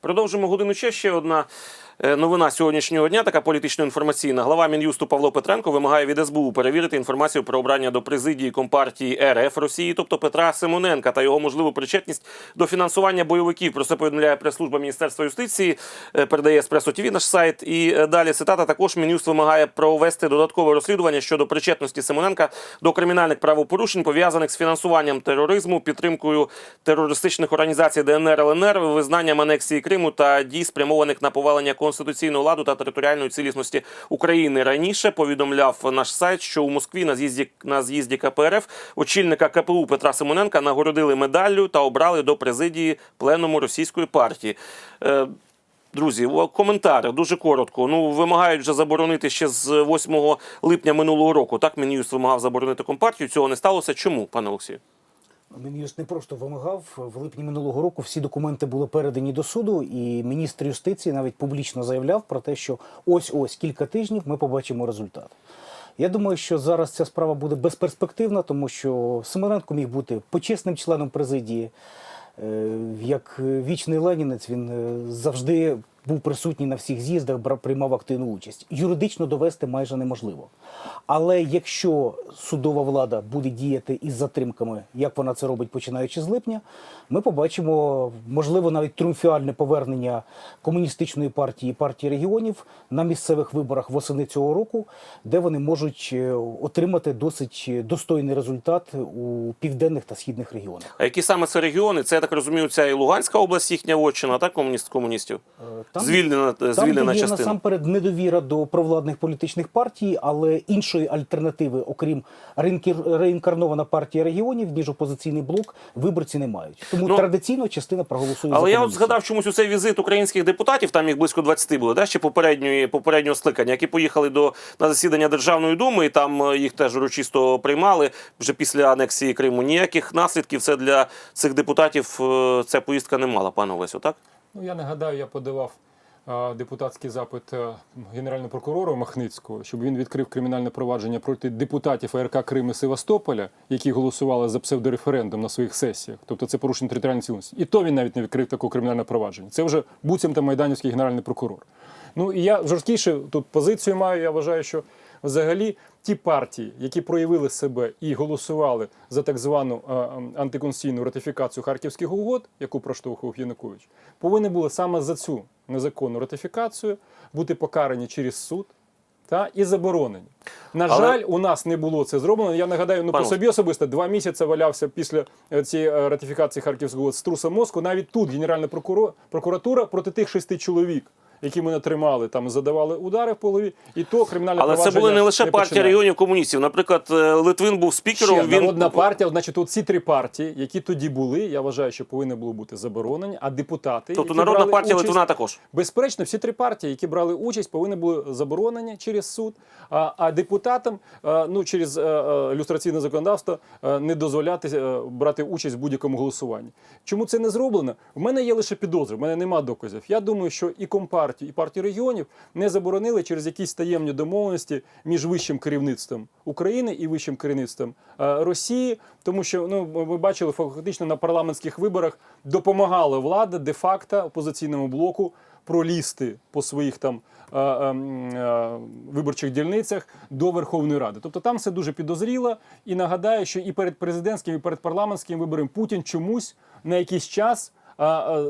Продовжимо годину ще ще одна новина сьогоднішнього дня, така політично-інформаційна. Глава Мін'юсту Павло Петренко вимагає від СБУ перевірити інформацію про обрання до президії Компартії РФ Росії, тобто Петра Симоненка та його можливу причетність до фінансування бойовиків. Про це повідомляє прес-служба Міністерства юстиції, е, передає Еспресо ТВ наш сайт. І е, далі цитата також Мін'юст вимагає провести додаткове розслідування щодо причетності Симоненка до кримінальних правопорушень, пов'язаних з фінансуванням тероризму, підтримкою терористичних організацій ДНР ЛНР, визнанням анексії Криму та дій, спрямованих на повалення конституційного ладу та територіальної цілісності України. Раніше повідомляв наш сайт, що у Москві на з'їзді на з'їзді КПРФ очільника КПУ Петра Симоненка нагородили медаллю та обрали до президії пленуму російської партії. Е, Друзі, коментар дуже коротко. Ну вимагають вже заборонити ще з 8 липня минулого року. Так Мін'юст вимагав заборонити компартію. Цього не сталося. Чому, пане Олексію? Мін'юст не просто вимагав в липні минулого року. Всі документи були передані до суду, і міністр юстиції навіть публічно заявляв про те, що ось ось кілька тижнів ми побачимо результат. Я думаю, що зараз ця справа буде безперспективна, тому що Симоненко міг бути почесним членом президії. Е, Як вічний ленінець, він е, завжди був присутній на всіх з'їздах, приймав активну участь. Юридично довести майже неможливо. Але якщо судова влада буде діяти із затримками, як вона це робить починаючи з липня, ми побачимо можливо навіть тріумфіальне повернення комуністичної партії і партії регіонів на місцевих виборах восени цього року, де вони можуть е, отримати досить достойний результат у південних та східних регіонах. А які саме це регіони? Це я так розумію, ця і Луганська область, їхня вотчина, так комуніст комуністів? Там, звільнена там звільнена є частина. насамперед недовіра до провладних політичних партій, але іншої альтернативи, окрім реінкер- реінкарнована партія регіонів, ніж опозиційний блок, виборці не мають. Тому Ну, традиційно частина проголосує Але за я от згадав чомусь у цей візит українських депутатів, там їх близько 20 було, да, ще попередньої попереднього скликання, які поїхали до на засідання Державної думи, і там е, їх теж урочисто приймали вже після анексії Криму. Ніяких наслідків це для цих депутатів е, ця поїздка не мала, пане Олесю, так? Ну, я нагадаю, я подавав депутатський запит генерального прокурора Махницького, щоб він відкрив кримінальне провадження проти депутатів АРК Криму Севастополя, які голосували за псевдореферендум на своїх сесіях. Тобто це порушення територіальної цілісності. І то він навіть не відкрив таке кримінальне провадження. Це вже буцімто майданівський генеральний прокурор. Ну і я жорсткіше тут позицію маю. Я вважаю, що взагалі ті партії, які проявили себе і голосували за так звану е, е, антиконституційну ратифікацію харківських угод, яку проштовхував Янукович, повинні були саме за цю незаконну ратифікацію бути покарані через суд. Та і заборонені. На Але- жаль, у нас не було це зроблено. Я нагадаю, ну Пане по собі особисто два місяці валявся після е, цієї е, ратифікації Харківського трусом мозку. Навіть тут Генеральна прокуратура проти тих шести чоловік, які мене тримали, там задавали удари по голові, і то кримінальне Але це були не лише партія починає. регіонів комуністів. Наприклад, е, Литвин був спікером. Ще він народна партія, значить, от ці три партії, які тоді були, я вважаю, що повинні були бути заборонені, а депутати, тобто які народна брали партія участь, Литвина також. Безперечно, всі три партії, які брали участь, повинні були заборонені через суд. А, а депутатам е, ну через е, люстраційне законодавство не дозволяти брати участь в будь-якому голосуванні. Чому це не зроблено? В мене є лише підозри, в мене нема доказів. Я думаю, що і компартію, і партію регіонів не заборонили через якісь таємні домовленості між вищим керівництвом України і вищим керівництвом е, Росії, тому що ну ми бачили фактично на парламентських виборах допомагала влада де-факто опозиційному блоку пролізти по своїх там е, е, е, виборчих дільницях до Верховної Ради. Тобто там все дуже підозріло. І нагадаю, що і перед президентським, і перед парламентським вибором Путін чомусь на якийсь час.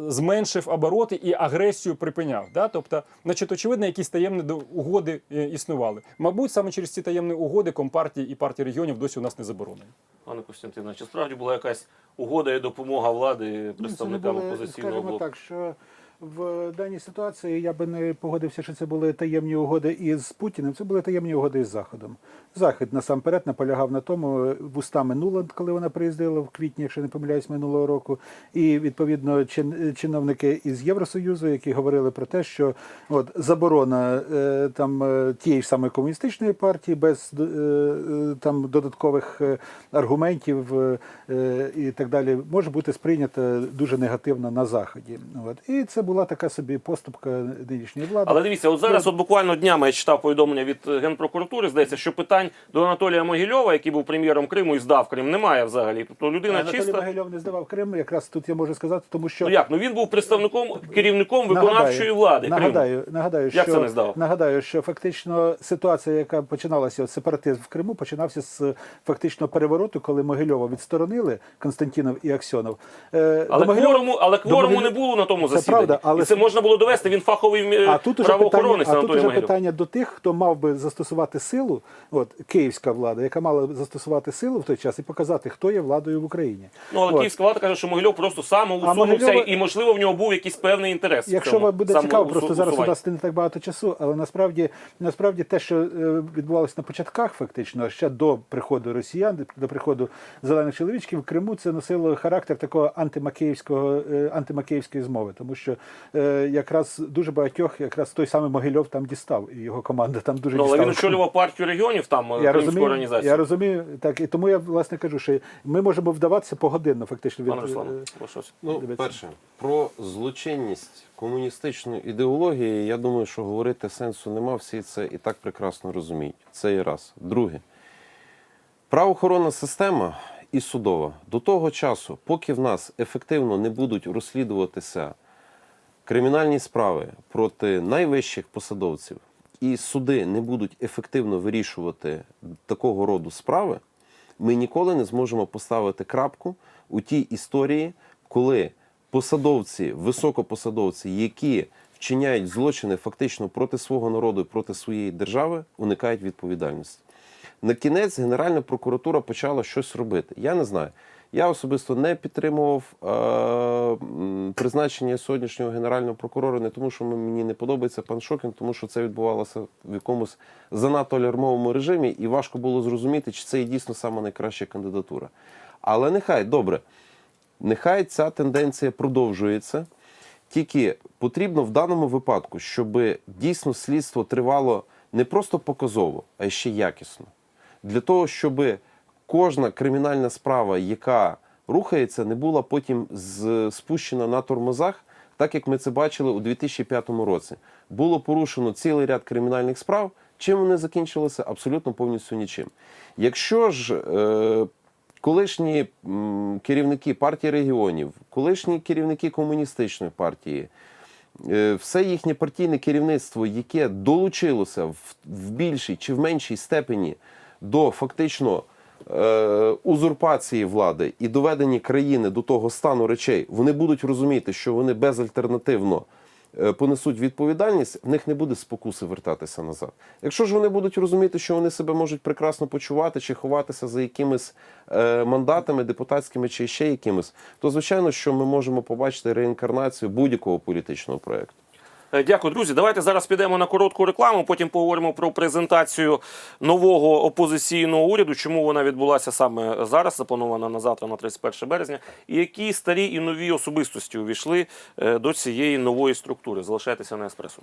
Зменшив обороти і агресію припиняв. Да? Тобто, значить, очевидно, якісь таємні до- угоди е, існували. Мабуть, саме через ці таємні угоди Компартії і партії регіонів досі у нас не заборонені. Пане Костянтине, чи справді була якась угода і допомога влади представникам Ну, опозиційного скажімо так, що в даній ситуації я би не погодився, що це були таємні угоди із Путіним. Це були таємні угоди із Заходом. Захід насамперед наполягав на тому вустами Нуланд, коли вона приїздила в квітні, якщо не помиляюсь, минулого року. І відповідно чин- чиновники із Євросоюзу, які говорили про те, що от заборона е, там е, тієї ж самої комуністичної партії без е, там додаткових е, аргументів е, е, і так далі може бути сприйнята дуже негативно на заході. От і це була така собі поступка нинішньої влади. Але дивіться, от зараз, от буквально днями я читав повідомлення від е, генпрокуратури. Здається, що питань до Анатолія Могильова, який був прем'єром Криму і здав Крим, немає взагалі. Тобто людина Анатолій чиста. Могильов не здавав Крим, якраз тут я можу сказати, тому що Ну як? Ну він був представником керівником виконавчої Нагадаю, влади. Криму. Нагадаю, нагадаю, Як що це не здав? нагадаю, що фактично ситуація, яка починалася от сепаратизм в Криму, починався з фактично перевороту, коли Могильова відсторонили Константінов і Аксьонов. Е, Але до Могильова- кворуму, але кворуму Могиль- не було на тому Це засіданні. правда, але і це можна було довести. Він фаховий е, А тут уже питання, а тут уже питання до тих, хто мав би застосувати силу, от київська влада, яка мала застосувати силу в той час і показати, хто є владою в Україні. Ну але От. київська влада каже, що Могильов просто самоусунувся, Могильова- і можливо в нього був якийсь певний інтерес. Якщо вам буде цікаво, просто зараз у нас не так багато часу, але насправді, насправді те, що е, відбувалося на початках, фактично, ще до приходу росіян, до приходу зелених чоловічків в Криму, це носило характер такого антимакеївського е, антимакеївської змови, тому що якраз дуже багатьох, якраз той самий Могильов там дістав, і його команда там дуже Ну, але він очолював партію регіонів там е, Я розумію, організацію. я розумію, так і тому я власне кажу, що ми можемо вдаватися погодинно, фактично від Пане Руслане, е? Ну, Дивіться. перше, про злочинність комуністичної ідеології, я думаю, що говорити сенсу нема, всі це і так прекрасно розуміють. Це і раз. Друге, правоохоронна система і судова до того часу, поки в нас ефективно не будуть розслідуватися кримінальні справи проти найвищих посадовців, і суди не будуть ефективно вирішувати такого роду справи, ми ніколи не зможемо поставити крапку у тій історії, коли посадовці, високопосадовці, які вчиняють злочини фактично проти свого народу і проти своєї держави, уникають відповідальності. На кінець Генеральна прокуратура почала щось робити. Я не знаю. Я особисто не підтримував е, призначення сьогоднішнього генерального прокурора, не тому, що мені не подобається пан Шокін, тому що це відбувалося в якомусь занадто алярмовому режимі, і важко було зрозуміти, чи це і дійсно сама найкраща кандидатура. Але нехай добре, нехай ця тенденція продовжується. Тільки потрібно в даному випадку, щоб дійсно слідство тривало не просто показово, а ще якісно. Для того, щоб кожна кримінальна справа, яка рухається, не була потім спущена на тормозах, так як ми це бачили у 2005 році. Було порушено цілий ряд кримінальних справ. Чим вони закінчилися? Абсолютно повністю нічим. Якщо ж е, колишні керівники партії регіонів, колишні керівники комуністичної партії, е, все їхнє партійне керівництво, яке долучилося в, більшій чи в меншій степені до фактично узурпації влади і доведення країни до того стану речей, вони будуть розуміти, що вони безальтернативно е, понесуть відповідальність, в них не буде спокуси вертатися назад. Якщо ж вони будуть розуміти, що вони себе можуть прекрасно почувати чи ховатися за якимись е, мандатами депутатськими чи ще якимись, то звичайно, що ми можемо побачити реінкарнацію будь-якого політичного проєкту. Е, Дякую, друзі. Давайте зараз підемо на коротку рекламу. Потім поговоримо про презентацію нового опозиційного уряду. Чому вона відбулася саме зараз, запланована на завтра, на 31 березня, і які старі і нові особистості увійшли е, до цієї нової структури. Залишайтеся на еспресо.